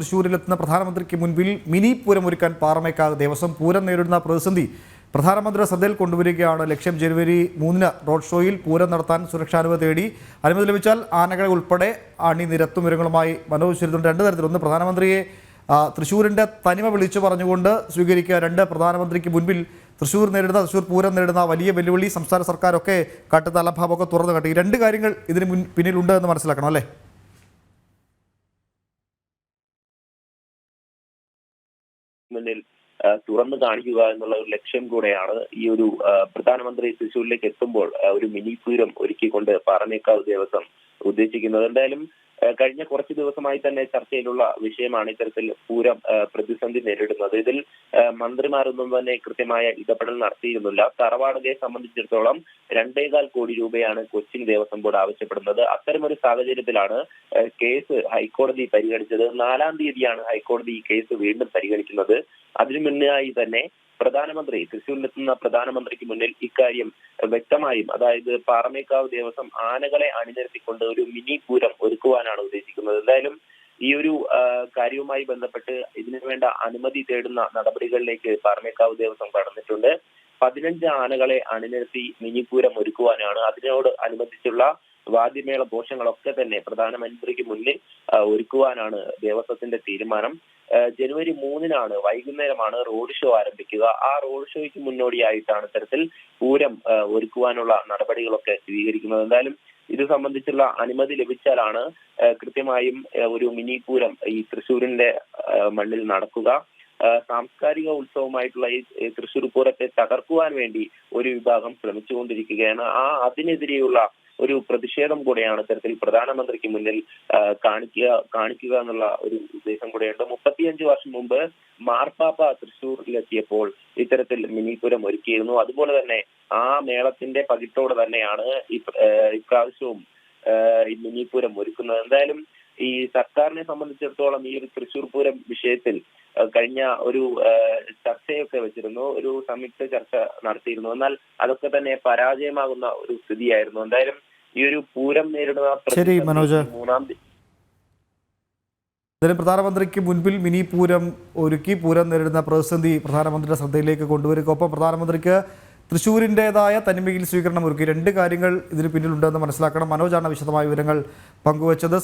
തൃശ്ശൂരിലെത്തുന്ന പ്രധാനമന്ത്രിക്ക് മുൻപിൽ മിനി പൂരം ഒരുക്കാൻ പാറമേക്കാവ് ദേവസ്വം പൂരം നേരിടുന്ന പ്രതിസന്ധി. പ്രധാനമന്ത്രിയുടെ ശ്രദ്ധയിൽ കൊണ്ടുവരികയാണ് ലക്ഷ്യം. ജനുവരി മൂന്നിന് റോഡ് ഷോയിൽ പൂരം നടത്താൻ സുരക്ഷാനുമതി തേടി. അനുമതി ലഭിച്ചാൽ ആനകളെ ഉൾപ്പെടെ അണിനിരത്തും വിവരങ്ങളുമായി മനോജ് ചുരുത്തുണ്ട് രണ്ട് തരത്തിൽ ഒന്ന് പ്രധാനമന്ത്രിയെ തൃശ്ശൂരിന്റെ തനിമ വിളിച്ചു പറഞ്ഞുകൊണ്ട് സ്വീകരിക്കുക. രണ്ട് പ്രധാനമന്ത്രിക്ക് മുൻപിൽ തൃശ്ശൂർ നേരിടുന്ന തൃശ്ശൂർ പൂരം നേരിടുന്ന വലിയ വെല്ലുവിളി സംസ്ഥാന സർക്കാരൊക്കെ കാട്ടുന്ന അലംഭാവമൊക്കെ തുറന്നു കാട്ടി. രണ്ട് കാര്യങ്ങൾ ഇതിന് മുൻ പിന്നിലുണ്ട് എന്ന് മനസ്സിലാക്കണം അല്ലേ? മുന്നിൽ തുറന്നു കാണിക്കുക എന്നുള്ള ഒരു ലക്ഷ്യം കൂടെയാണ് ഈ ഒരു പ്രധാനമന്ത്രി തൃശ്ശൂരിലേക്ക് എത്തുമ്പോൾ ഒരു മിനി പൂരം ഒരുക്കിക്കൊണ്ട് പാറമേക്കാവ് ദേവസ്വം ഉദ്ദേശിക്കുന്നത്. എന്തായാലും കഴിഞ്ഞ കുറച്ച് ദിവസമായി തന്നെ ചർച്ചയിലുള്ള വിഷയമാണ് ഇത്തരത്തിൽ പൂരം പ്രതിസന്ധി നേരിടുന്നത്. ഇതിൽ മന്ത്രിമാരൊന്നും തന്നെ കൃത്യമായ ഇടപെടൽ നടത്തിയിരുന്നില്ല. തറവാടിനെ സംബന്ധിച്ചിടത്തോളം രണ്ടേകാൽ കോടി രൂപയാണ് കൊച്ചിൻ ദേവസ്വം ബോർഡ് ആവശ്യപ്പെടുന്നത്. അത്തരമൊരു സാഹചര്യത്തിലാണ് കേസ് ഹൈക്കോടതി പരിഗണിച്ചത്. നാലാം തീയതിയാണ് ഹൈക്കോടതി ഈ കേസ് വീണ്ടും പരിഗണിക്കുന്നത്. അതിനു മുന്നായി തന്നെ പ്രധാനമന്ത്രി തൃശ്ശൂരിലെത്തുന്ന പ്രധാനമന്ത്രിക്ക് മുന്നിൽ ഇക്കാര്യം വ്യക്തമായും അതായത് പാറമേക്കാവ് ദേവസ്വം ആനകളെ അണിനിരത്തിക്കൊണ്ട് ഒരു മിനി പൂരം ഒരുക്കുവാനാണ് ഉദ്ദേശിക്കുന്നത്. എന്തായാലും ഈ ഒരു കാര്യവുമായി ബന്ധപ്പെട്ട് ഇതിനു വേണ്ട അനുമതി തേടുന്ന നടപടികളിലേക്ക് പാറമേക്കാവ് ദേവസ്വം കടന്നിട്ടുണ്ട്. പതിനഞ്ച് ആനകളെ അണിനിരത്തി മിനിപൂരം ഒരുക്കുവാനാണ് അതിനോട് അനുബന്ധിച്ചുള്ള വാദ്യമേള ഘോഷങ്ങളൊക്കെ തന്നെ പ്രധാനമന്ത്രിക്ക് മുന്നിൽ ഒരുക്കുവാനാണ് ദേവസ്വത്തിന്റെ തീരുമാനം. ജനുവരി മൂന്നിനാണ് വൈകുന്നേരമാണ് റോഡ് ഷോ ആരംഭിക്കുക. ആ റോഡ് ഷോയ്ക്ക് മുന്നോടിയായിട്ടാണ് ഇത്തരത്തിൽ പൂരം ഒരുക്കുവാനുള്ള നടപടികളൊക്കെ സ്വീകരിക്കുന്നത്. എന്തായാലും ഇത് സംബന്ധിച്ചുള്ള അനുമതി ലഭിച്ചാലാണ് കൃത്യമായും ഒരു മിനി പൂരം ഈ തൃശ്ശൂരിന്റെ മണ്ണിൽ നടക്കുക. സാംസ്കാരിക ഉത്സവമായിട്ടുള്ള ഈ തൃശ്ശൂർ പൂരത്തെ തകർക്കുവാൻ വേണ്ടി ഒരു വിഭാഗം ശ്രമിച്ചുകൊണ്ടിരിക്കുകയാണ്. ആ അതിനെതിരെയുള്ള ഒരു പ്രതിഷേധം കൂടെയാണ് ഇത്തരത്തിൽ പ്രധാനമന്ത്രിക്ക് മുന്നിൽ കാണിക്കുക കാണിക്കുക എന്നുള്ള ഒരു ഉദ്ദേശം കൂടെയുണ്ട്. മുപ്പത്തിയഞ്ച് വർഷം മുമ്പ് മാർപ്പാപ്പ തൃശൂരിലെത്തിയപ്പോൾ ഇത്തരത്തിൽ മിനിപുരം ഒരുക്കിയിരുന്നു. അതുപോലെ തന്നെ ആ മേളത്തിന്റെ പകിട്ടോടെ തന്നെയാണ് ഇപ്രാവശ്യവും ഈ മിനിപുരം ഒരുക്കുന്നത്. എന്തായാലും ഈ സർക്കാരിനെ സംബന്ധിച്ചിടത്തോളം ഈ ഒരു തൃശൂർ പൂരം വിഷയത്തിൽ കഴിഞ്ഞ ഒരു ചർച്ചയൊക്കെ വെച്ചിരുന്നു. ഒരു സംയുക്ത ചർച്ച നടത്തിയിരുന്നു. എന്നാൽ അതൊക്കെ തന്നെ പരാജയമാകുന്ന ഒരു സ്ഥിതിയായിരുന്നു. എന്തായാലും ഈ ഒരു പൂരം നേരിടുന്ന ശരി, മനോജ്. മൂന്നാം ഇതിന് പ്രധാനമന്ത്രിക്ക് മുൻപിൽ മിനി പൂരം ഒരുക്കി പൂരം നേരിടുന്ന പ്രതിസന്ധി പ്രധാനമന്ത്രിയുടെ ശ്രദ്ധയിലേക്ക് കൊണ്ടുവരിക. ഒപ്പം പ്രധാനമന്ത്രിക്ക് തൃശ്ശൂരിന്റെതായ തനിമയിൽ സ്വീകരണം ഒരുക്കി. രണ്ട് കാര്യങ്ങൾ ഇതിന് പിന്നിലുണ്ടെന്ന് മനസ്സിലാക്കണം. മനോജാണ് വിശദമായ വിവരങ്ങൾ പങ്കുവച്ചത്.